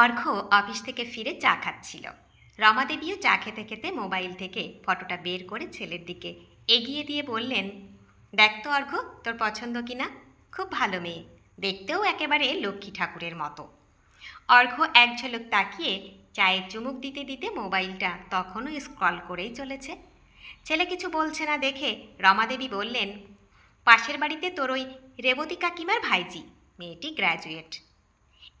অর্ঘ্য office থেকে ফিরে চা খাচ্ছিল। রমাদেবীও চা খেতে খেতে মোবাইল থেকে ফটোটা বের করে ছেলের দিকে এগিয়ে দিয়ে বললেন, দেখ তো অর্ঘ্য তোর পছন্দ কিনা? খুব ভালো মেয়ে, দেখতেও একেবারে লক্ষ্মী ঠাকুরের মতো। অর্ঘ্য এক ঝলক তাকিয়ে চায়ের চুমুক দিতে দিতে মোবাইলটা তখনও স্ক্রল করেই চলেছে। ছেলে কিছু বলছে না দেখে রমাদেবী বললেন, পাশের বাড়িতে তোর ওই রেবতী কাকিমার ভাইজি, মেয়েটি গ্র্যাজুয়েট।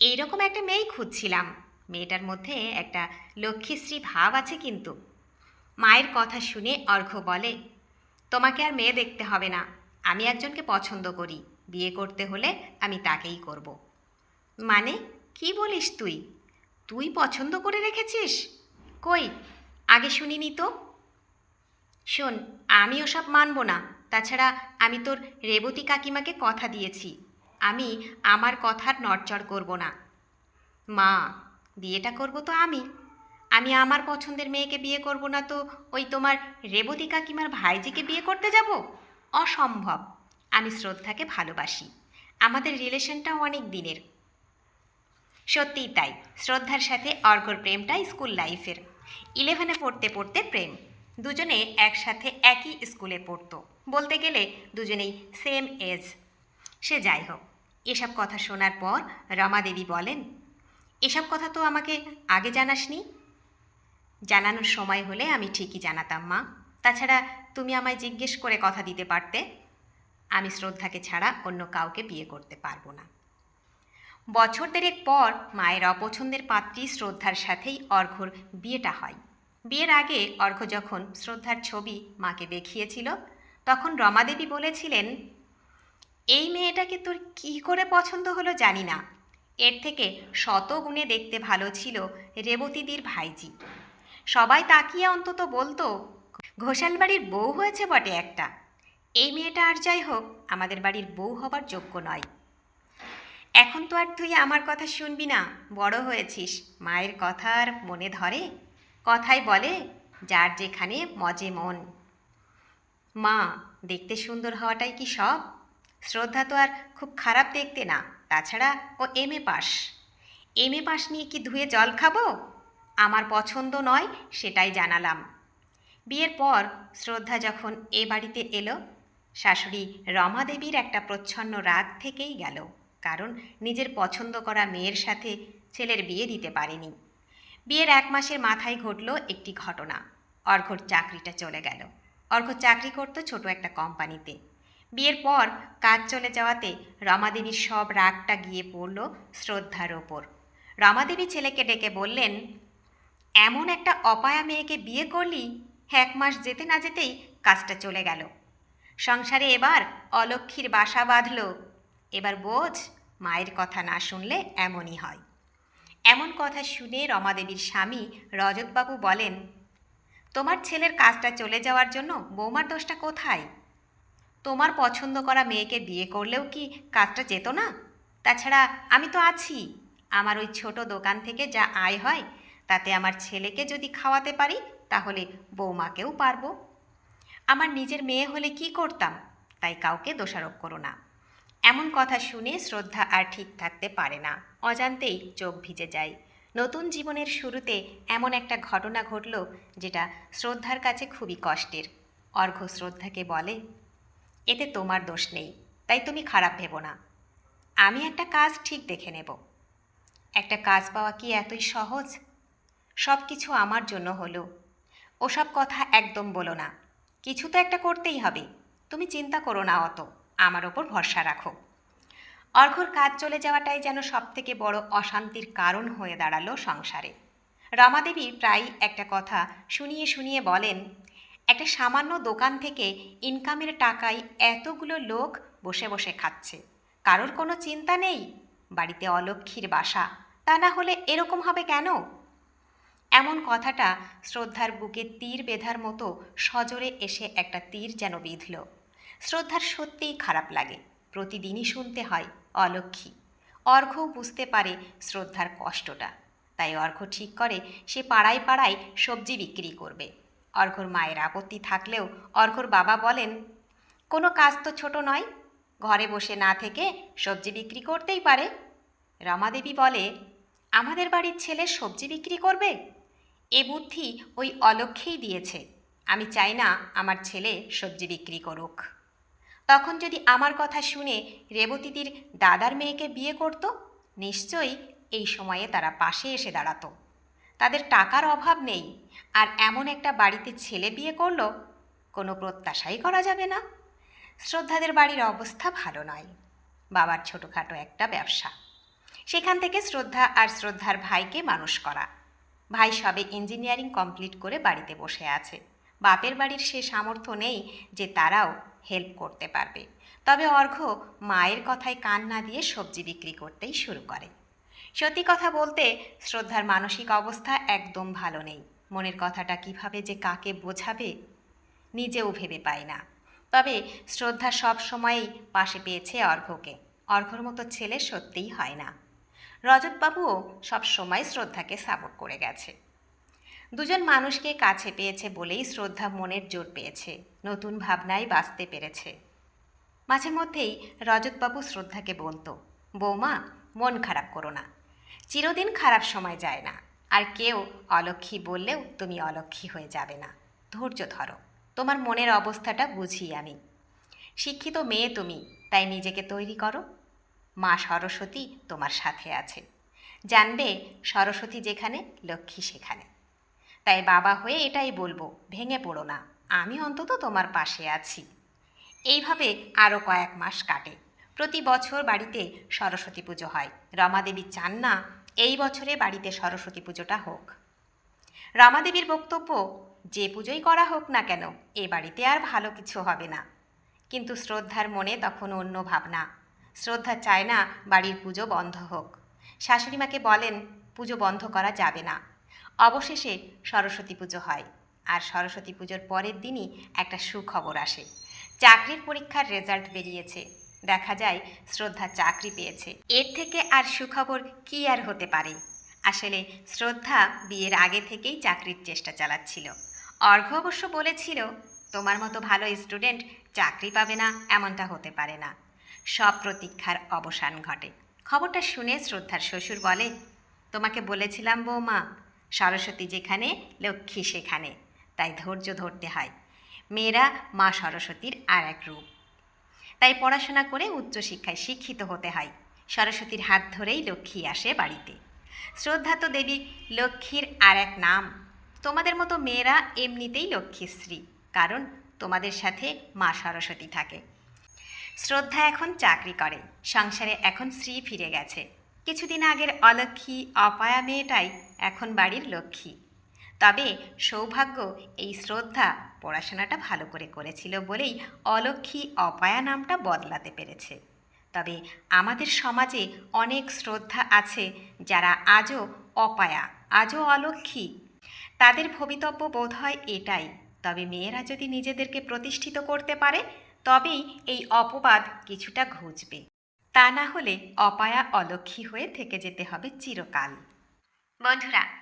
এইরকম একটা মেয়েই খুঁজছিলাম। মেয়েটার মধ্যে একটা লক্ষ্মীশ্রী ভাব আছে কিন্তু। মায়ের কথা শুনে অর্ঘ্য বলে, তোমাকে আর মেয়ে দেখতে হবে না। আমি একজনকে পছন্দ করি। বিয়ে করতে হলে আমি তাকেই করব। মানে? কি বলিস তুই? তুই পছন্দ করে রেখেছিস? কই? আগে শুনিনি তো? শোন, আমি ওসব মানব না। তাছাড়া আমি তোর রেবতী কাকিমাকে কথা দিয়েছি। আমি আমার কথার নড়চড় করব না। মা, বিয়েটা করব তো আমি। আমি আমার পছন্দের মেয়েকে বিয়ে করব না তো ওই তোমার রেবতী কাকিমার ভাইজিকে বিয়ে করতে যাব? অসম্ভব। আমি শ্রদ্ধাকে ভালোবাসি। আমাদের রিলেশনটা অনেক দিনের। সত্যিই তাই, শ্রদ্ধার সাথে অর্ঘর প্রেমটা স্কুল লাইফের। ইলেভেনে পড়তে পড়তে প্রেম। দুজনে একসাথে একই স্কুলে পড়তো। বলতে গেলে দুজনেই সেম এজ। সে যাই হোক। এসব কথা শোনার পর রমাদেবী বলেন, এসব কথা তো আমাকে আগে জানাসনি? জানানোর সময় হলে আমি ঠিকই জানাতাম, মা। তাছাড়া তুমি আমায় জিজ্ঞেস করে কথা দিতে পারতে? আমি শ্রদ্ধাকে ছাড়া অন্য কাউকে বিয়ে করতে পারব না। বছর দেড়েক পর মায়ের অপছন্দের পাত্রী শ্রদ্ধার সাথেই অর্ঘ্যর বিয়েটা হয়। বিয়ের আগে অর্ঘ্য যখন শ্রদ্ধার ছবি মাকে দেখিয়েছিল, তখন রমাদেবী বলেছিলেন এই মেয়েটাকে তোর কি করে পছন্দ হলো জানি না। এর থেকে শত গুণে দেখতে ভালো ছিল রেবতীদির ভাইজি। সবাই তাকিয়ে অন্তত বলতো, ঘোষাল বাড়ির বউ হয়েছে বটে একটা। এই মেয়েটা আর যাই হোক, আমাদের বাড়ির বউ হবার যোগ্য নয়। এখন তো আর তুই আমার কথা শুনবি না, বড় হয়েছিস। মায়ের কথা আর মনে ধরে? কথাই বলে, যার যেখানে মজে মন। মা, দেখতে সুন্দর হওয়াটাই কি সব? শ্রদ্ধা তো আর খুব খারাপ দেখতে না, তাছাড়া ও M A pass. M A pass নিয়ে কি ধুয়ে জল খাব? আমার পছন্দ নয়, সেটাই জানালাম। বিয়ের পর শ্রদ্ধা যখন এ বাড়িতে এলো, শাশুড়ি রমা দেবীর একটা প্রচ্ছন্ন রাগ থেকেই গেল, কারণ নিজের পছন্দ করা মেয়ের সাথে ছেলের বিয়ে দিতে পারেনি। বিয়ের এক মাসের মাথায় ঘটল একটি ঘটনা। অর্ঘর চাকরিটা চলে গেল। অর্ঘ চাকরি করত ছোট একটা কোম্পানিতে। বিয়ের পর কাজ চলে যাওয়াতে রমাদেবীর সব রাগটা গিয়ে পড়ল শ্রদ্ধার ওপর। রমাদেবী ছেলেকে ডেকে বললেন, এমন একটা অপায়া মেয়েকে বিয়ে করলি, এক মাস যেতে না যেতেই কাজটা চলে গেল। সংসারে এবার অলক্ষীর বাসা বাঁধল। এবার বোঝ, মায়ের কথা না শুনলে এমনই হয়। এমন কথা শুনে রমাদেবীর স্বামী রজতবাবু বলেন, তোমার ছেলের কাজটা চলে যাওয়ার জন্য বৌমার দোষটা কোথায়? তোমার পছন্দ করা মেয়েকে বিয়ে করলেও কি কাজটা যেত না তাছাড়া আমি তো আছি। আমার ওই ছোট দোকান থেকে যা আয় হয়, তাতে আমার ছেলেকে যদি খাওয়াতে পারি, তাহলে বৌমাকেও পারব। আমার নিজের মেয়ে হলে কি করতাম? তাই কাউকে দোষারোপ করো না। এমন কথা শুনে শ্রদ্ধা আর ঠিক থাকতে পারে না। অজান্তেই চোখ ভিজে যায়। নতুন জীবনের শুরুতে এমন একটা ঘটনা ঘটল, যেটা শ্রদ্ধার কাছে খুবই কষ্টের। অর্ঘ্য শ্রদ্ধাকে বলে এতে তোমার দোষ নেই, তাই তুমি খারাপ ভেবো না। আমি একটা কাজ ঠিক দেখে নেব। একটা কাজ পাওয়া কি এতই সহজ? সব কিছু আমার জন্য হলো। ওসব কথা একদম বলো না। কিছু তো একটা করতেই হবে। তুমি চিন্তা করো না অত। আমার ওপর ভরসা রাখো। অর্ঘর কাজ চলে যাওয়াটাই যেন সবথেকে বড় অশান্তির কারণ হয়ে দাঁড়াল সংসারে। রমাদেবী প্রায় একটা কথা শুনিয়ে শুনিয়ে বলেন একটা সামান্য দোকান থেকে ইনকামের টাকায় এতগুলো লোক বসে বসে খাচ্ছে। কারোর কোনো চিন্তা নেই? বাড়িতে অলক্ষীর বাসা, তা না হলে এরকম হবে কেন? এমন কথাটা শ্রদ্ধার বুকে তীর বেঁধার মতো সজোরে এসে একটা তীর যেন বিঁধল। শ্রদ্ধার সত্যিই খারাপ লাগে। প্রতিদিনই শুনতে হয় অলক্ষী অর্ঘ্যও বুঝতে পারে শ্রদ্ধার কষ্টটা। তাই অর্ঘ্য ঠিক করে সে পাড়ায় পাড়ায় সবজি বিক্রি করবে। অর্ঘ্যর মায়ের আপত্তি থাকলেও অর্ঘর বাবা বলেন, কোনো কাজ তো ছোট নয়, ঘরে বসে না থেকে সবজি বিক্রি করতেই পারে। রমাদেবী বলে, আমাদের বাড়ির ছেলে সবজি বিক্রি করবে? এ বুদ্ধি ওই অলক্ষেই দিয়েছে। আমি চাই না আমার ছেলে সবজি বিক্রি করুক। তখন যদি আমার কথা শুনে রেবতীদির দাদার মেয়েকে বিয়ে করত, নিশ্চয়ই এই সময়ে তারা পাশে এসে দাঁড়াতো। তাদের টাকার অভাব নেই। আর এমন একটা বাড়িতে ছেলে বিয়ে করল, কোনো প্রত্যাশাই করা যাবে না। শ্রদ্ধাদের বাড়ির অবস্থা ভালো নয়। বাবার ছোটোখাটো একটা ব্যবসা। সেখান থেকে শ্রদ্ধা আর শ্রদ্ধার ভাইকে মানুষ করা। ভাই সবে ইঞ্জিনিয়ারিং কমপ্লিট করে বাড়িতে বসে আছে। বাপের বাড়ির সে সামর্থ্য নেই যে তারাও হেল্প করতে পারবে। তবে অর্ঘ্য মায়ের কথায় কান না দিয়ে সবজি বিক্রি করতেই শুরু করে। সত্যি কথা বলতে, শ্রদ্ধার মানসিক অবস্থা একদম ভালো নেই। মনের কথাটা কীভাবে যে কাকে বোঝাবে, নিজেও ভেবে পায় না। তবে শ্রদ্ধা সব সময়েই পাশে পেয়েছে অর্ঘ্যকে। অর্ঘ্যর মতো ছেলে সত্যিই হয় না। রজতবাবুও সব সময় শ্রদ্ধাকে সাপোর্ট করে গেছে। দুজন মানুষকে কাছে পেয়েছে বলেই শ্রদ্ধা মনের জোর পেয়েছে। নতুন ভাবনায় বাঁচতে পেরেছে। মাঝে মধ্যেই রজতবাবু শ্রদ্ধাকে বলতো, বৌমা মন খারাপ করো না। চিরদিন খারাপ সময় যায় না। আর কেউ অলক্ষী বললেও তুমি অলক্ষী হয়ে যাবে না। ধৈর্য ধরো। তোমার মনের অবস্থাটা বুঝি আমি। শিক্ষিত মেয়ে তুমি, তাই নিজেকে তৈরি করো। মা সরস্বতী তোমার সাথে আছে। জানবে সরস্বতী যেখানে, লক্ষ্মী সেখানে। তাই বাবা হয়ে এটাই বলব, ভেঙে পড়ো না। আমি অন্তত তোমার পাশে আছি। এইভাবে আরও কয়েক মাস কাটে। প্রতি বছর বাড়িতে সরস্বতী পুজো হয়। রমাদেবী চান না, এই বছরে বাড়িতে সরস্বতী পুজোটা হোক। রমাদেবীর বক্তব্য, যে পুজোই করা হোক না কেন, এ বাড়িতে আর ভালো কিছু হবে না। কিন্তু শ্রদ্ধার মনে তখন অন্য ভাবনা। শ্রদ্ধা চায় না বাড়ির পুজো বন্ধ হোক। শাশুড়িমাকে বলেন, পুজো বন্ধ করা যাবে না। অবশেষে সরস্বতী পুজো হয়। আর সরস্বতী পুজোর পরের দিনই একটা সুখবর আসে। চাকরির পরীক্ষার রেজাল্ট বেরিয়েছে। দেখা যায় শ্রদ্ধা চাকরি পেয়েছে। এর থেকে আর সুখবর কি আর হতে পারে? আসলে শ্রদ্ধা বিয়ের আগে থেকেই চাকরির চেষ্টা চালাচ্ছিল। অর্ঘ্য অবশ্য বলেছিল, তোমার মতো ভালো স্টুডেন্ট চাকরি পাবে না, এমনটা হতে পারে না। সব প্রতীক্ষার অবসান ঘটে। খবরটা শুনে শ্রদ্ধার শ্বশুর বলে, তোমাকে বলেছিলাম বৌমা, সরস্বতী যেখানে, লক্ষ্মী সেখানে, তাই ধৈর্য ধরতে হয়। মেয়েরা মা সরস্বতীর আর এক রূপ। তাই পড়াশোনা করে উচ্চশিক্ষায় শিক্ষিত হতে হয়। সরস্বতীর হাত ধরেই লক্ষ্মী আসে বাড়িতে। শ্রদ্ধা তো দেবী, লক্ষ্মীর আর এক নাম। তোমাদের মতো মেয়েরা এমনিতেই লক্ষ্মীশ্রী কারণ তোমাদের সাথে মা সরস্বতী থাকে। শ্রদ্ধা এখন চাকরি করে, সংসারে এখন শ্রী ফিরে গেছে। কিছুদিন আগের অলক্ষী অপায়া মেয়েটাই এখন বাড়ির লক্ষ্মী। তবে সৌভাগ্য, এই শ্রদ্ধা পড়াশোনাটা ভালো করে করেছিল বলেই অলক্ষী অপায়া নামটা বদলাতে পেরেছে। তবে আমাদের সমাজে অনেক শ্রদ্ধা আছে যারা আজও অপায়া, আজও অলক্ষী। তাদের ভবিতব্য বোধ হয় এটাই। তবে মেয়েরা যদি নিজেদেরকে প্রতিষ্ঠিত করতে পারে, তবেই এই অপবাদ কিছুটা ঘুচবে। তা না হলে অপায়া অলক্ষী হয়ে থেকে যেতে হবে চিরকাল। বন্ধুরা